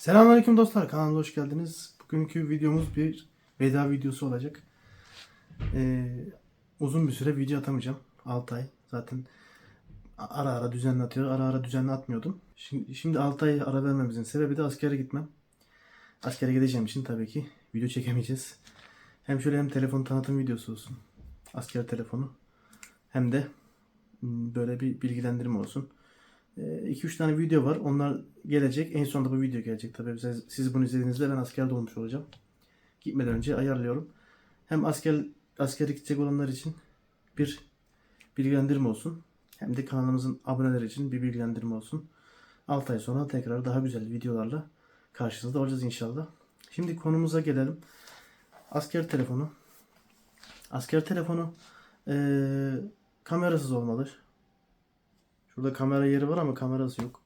Selamünaleyküm dostlar. Kanalıma hoş geldiniz. Bugünkü videomuz bir veda videosu olacak. Ee, uzun bir süre video atamayacağım. 6 ay. Zaten ara ara düzenli atıyor. Ara ara düzenli atmıyordum. Şimdi, şimdi 6 ay ara vermemizin sebebi de askere gitmem. Askere gideceğim için tabii ki video çekemeyeceğiz. Hem şöyle hem telefon tanıtım videosu olsun. Asker telefonu. Hem de hmm, böyle bir bilgilendirme olsun. 2-3 tane video var. Onlar gelecek. En sonunda bu video gelecek. Tabii siz, siz bunu izlediğinizde ben askerde olmuş olacağım. Gitmeden önce ayarlıyorum. Hem asker askere gidecek olanlar için bir bilgilendirme olsun. Hem de kanalımızın aboneleri için bir bilgilendirme olsun. 6 ay sonra tekrar daha güzel videolarla karşınızda olacağız inşallah. Şimdi konumuza gelelim. Asker telefonu. Asker telefonu eee, kamerasız olmalı. Şurada kamera yeri var ama kamerası yok.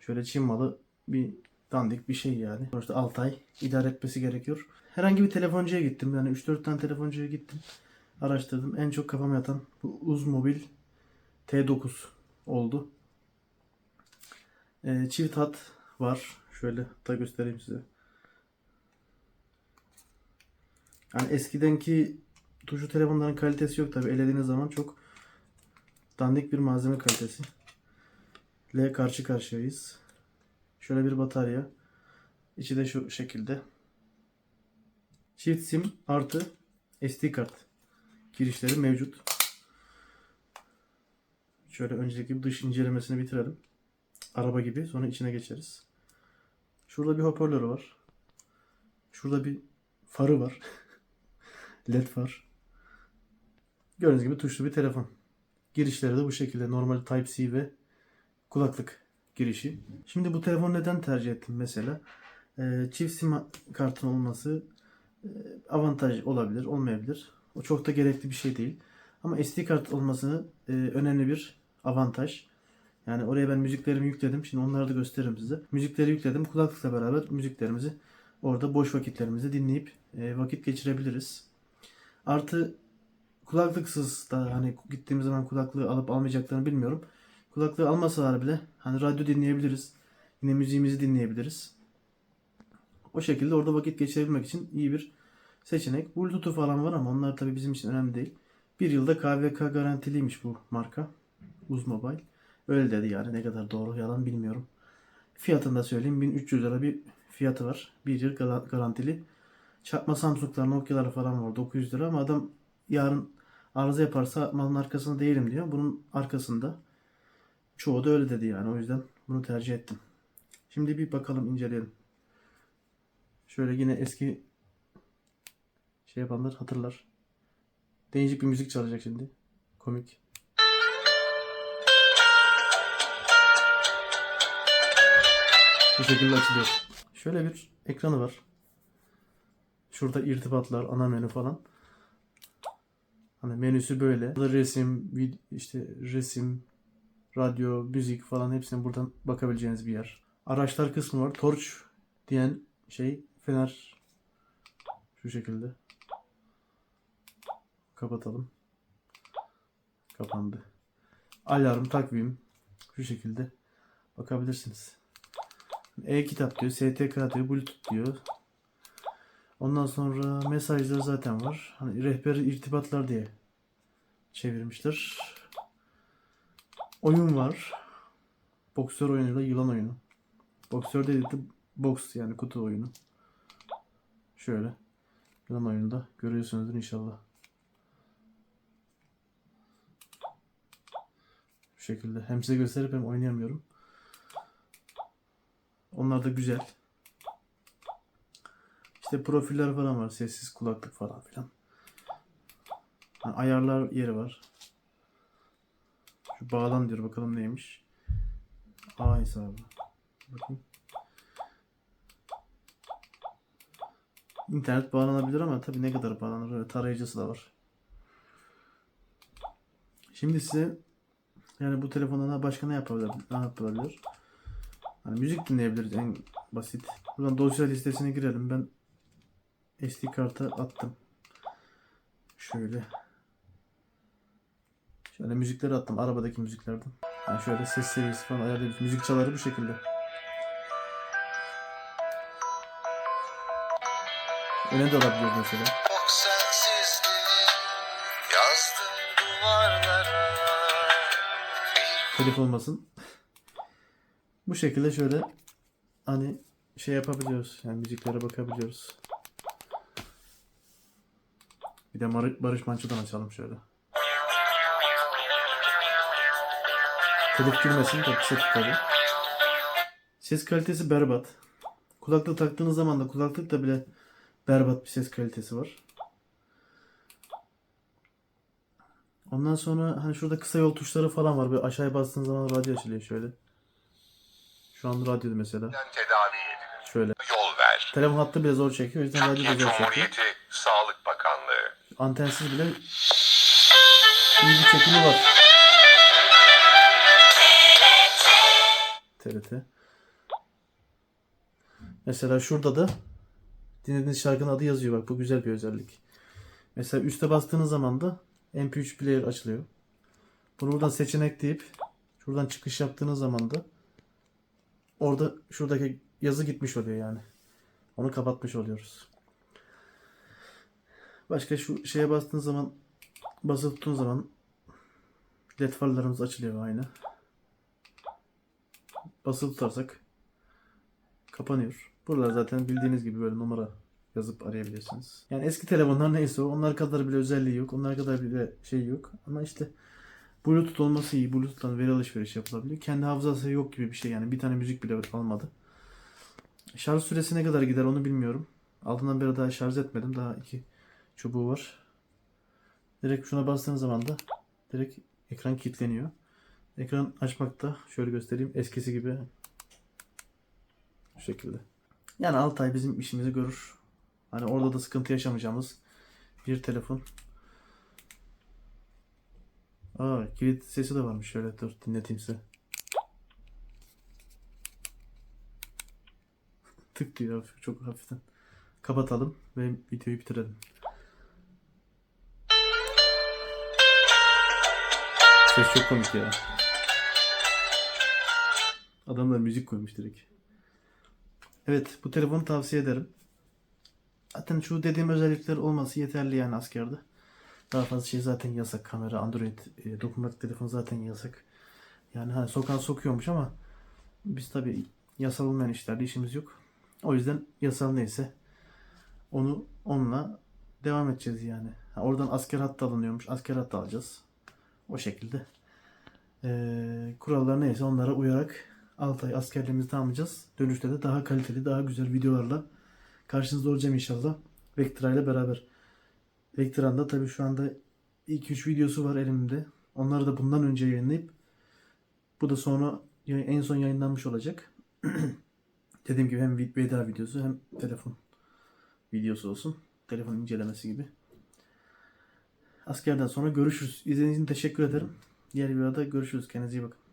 Şöyle Çin malı bir dandik bir şey yani. Sonuçta 6 ay idare etmesi gerekiyor. Herhangi bir telefoncuya gittim. Yani 3-4 tane telefoncuya gittim. Araştırdım. En çok kafama yatan bu Uzmobil T9 oldu. Ee, çift hat var. Şöyle da göstereyim size. Yani eskidenki tuşlu telefonların kalitesi yok tabi. Elediğiniz zaman çok dandik bir malzeme kalitesi. ile karşı karşıyayız. Şöyle bir batarya. İçi de şu şekilde. Çift sim artı SD kart girişleri mevcut. Şöyle önceki dış incelemesini bitirelim. Araba gibi sonra içine geçeriz. Şurada bir hoparlörü var. Şurada bir farı var. LED far. Gördüğünüz gibi tuşlu bir telefon. Girişleri de bu şekilde. Normal Type-C ve kulaklık girişi. Şimdi bu telefonu neden tercih ettim mesela? Ee, çift sim kartın olması e, avantaj olabilir, olmayabilir. O çok da gerekli bir şey değil. Ama SD kart olması e, önemli bir avantaj. Yani oraya ben müziklerimi yükledim. Şimdi onları da gösteririm size. Müzikleri yükledim. Kulaklıkla beraber müziklerimizi orada boş vakitlerimizi dinleyip e, vakit geçirebiliriz. Artı kulaklıksız da hani gittiğimiz zaman kulaklığı alıp almayacaklarını bilmiyorum. Kulaklığı almasalar bile hani radyo dinleyebiliriz. Yine müziğimizi dinleyebiliriz. O şekilde orada vakit geçirebilmek için iyi bir seçenek. Bluetooth falan var ama onlar tabii bizim için önemli değil. Bir yılda KVK garantiliymiş bu marka. Uzmobile. Öyle dedi yani ne kadar doğru yalan bilmiyorum. Fiyatını da söyleyeyim 1300 lira bir fiyatı var. Bir yıl gar- garantili. Çakma Samsung'lar, Nokia'lar falan var 900 lira ama adam yarın arıza yaparsa malın arkasında değilim diyor. Bunun arkasında. Çoğu da öyle dedi yani. O yüzden bunu tercih ettim. Şimdi bir bakalım inceleyelim. Şöyle yine eski şey yapanlar hatırlar. Değişik bir müzik çalacak şimdi. Komik. Bu şekilde açılıyor. Şöyle bir ekranı var. Şurada irtibatlar, ana menü falan. Hani menüsü böyle. Burada resim, işte resim, radyo, müzik falan hepsine buradan bakabileceğiniz bir yer. Araçlar kısmı var. Torch diyen şey fener şu şekilde. Kapatalım. Kapandı. Alarm, takvim şu şekilde bakabilirsiniz. E-kitap diyor, STK diyor, Bluetooth diyor. Ondan sonra mesajlar zaten var. Hani rehber irtibatlar diye çevirmişler. Oyun var. Boksör oyunuyla yılan oyunu. Boksör değil de boks yani kutu oyunu. Şöyle. Yılan oyunu da görüyorsunuzdur inşallah. Bu şekilde. Hem size gösterip hem oynayamıyorum. Onlar da güzel. İşte profiller falan var. Sessiz kulaklık falan filan. Ha, ayarlar yeri var. Şu bağlan diyor bakalım neymiş. A hesabı. Bakayım. İnternet bağlanabilir ama tabii ne kadar bağlanır öyle tarayıcısı da var. Şimdi size yani bu telefonda başka ne yapabilir? Ne yapılabilir? Hani müzik dinleyebiliriz en basit. Buradan dosya listesine girelim. Ben SD kartı attım. Şöyle. Şöyle müzikleri attım. Arabadaki müziklerden. Yani şöyle ses seviyesi falan ayarlayabiliriz. Müzik çaları bu şekilde. Öne de alabiliyoruz mesela. Telif olmasın. Bu şekilde şöyle hani şey yapabiliyoruz. Yani müziklere bakabiliyoruz. Bir de Mar- Barış Manço'dan açalım şöyle. Telif girmesin de kısa tutalım. Ses kalitesi berbat. Kulaklık taktığınız zaman da kulaklıkta bile berbat bir ses kalitesi var. Ondan sonra hani şurada kısa yol tuşları falan var. Böyle aşağıya bastığınız zaman radyo açılıyor şöyle. Şu an radyoda mesela. tedavi edilir. Şöyle. Yol ver. Telefon hattı bile zor çekiyor. O yüzden radyo da zor çekiyor. Cumhuriyeti Sağlık. Antensiz bile iyi bir çekimi var. TRT. Mesela şurada da dinlediğiniz şarkının adı yazıyor. Bak bu güzel bir özellik. Mesela üste bastığınız zaman da MP3 player açılıyor. Bunu buradan seçenek deyip şuradan çıkış yaptığınız zaman da orada şuradaki yazı gitmiş oluyor yani. Onu kapatmış oluyoruz. Başka şu şeye bastığınız zaman basılı tuttuğunuz zaman led farlarımız açılıyor aynı. Basılı tutarsak kapanıyor. Buralar zaten bildiğiniz gibi böyle numara yazıp arayabilirsiniz. Yani eski telefonlar neyse o onlar kadar bile özelliği yok. Onlar kadar bile şey yok. Ama işte Bluetooth olması iyi. Bluetooth'tan veri alışveriş yapılabiliyor. Kendi hafızası yok gibi bir şey yani. Bir tane müzik bile almadı. Şarj süresi ne kadar gider onu bilmiyorum. Altından beri daha şarj etmedim. Daha iki çubuğu var. Direkt şuna bastığınız zaman da direkt ekran kilitleniyor. Ekran açmakta şöyle göstereyim eskisi gibi bu şekilde. Yani 6 ay bizim işimizi görür. Hani orada da sıkıntı yaşamayacağımız bir telefon. Aa kilit sesi de varmış şöyle dur dinleteyim size. Tık diyor çok hafiften. Kapatalım ve videoyu bitirelim. Ses çok komik ya. Adamlar müzik koymuş direkt. Evet bu telefonu tavsiye ederim. Zaten şu dediğim özellikler olması yeterli yani askerde. Daha fazla şey zaten yasak. Kamera, Android, e, dokunmatik telefon zaten yasak. Yani hani sokağa sokuyormuş ama biz tabii yasal olmayan işlerde işimiz yok. O yüzden yasal neyse onu onunla devam edeceğiz yani. Ha, oradan asker hattı alınıyormuş. Asker hattı alacağız. O şekilde. Ee, kurallar neyse onlara uyarak 6 ay askerliğimizi tamamlayacağız. Dönüşte de daha kaliteli, daha güzel videolarla karşınızda olacağım inşallah. Vectra ile beraber. Vectra'nın da tabii şu anda 2-3 videosu var elimde. Onları da bundan önce yayınlayıp bu da sonra en son yayınlanmış olacak. Dediğim gibi hem veda videosu hem telefon videosu olsun. Telefon incelemesi gibi. Askerden sonra görüşürüz. İzlediğiniz için teşekkür ederim. Diğer videoda görüşürüz. Kendinize iyi bakın.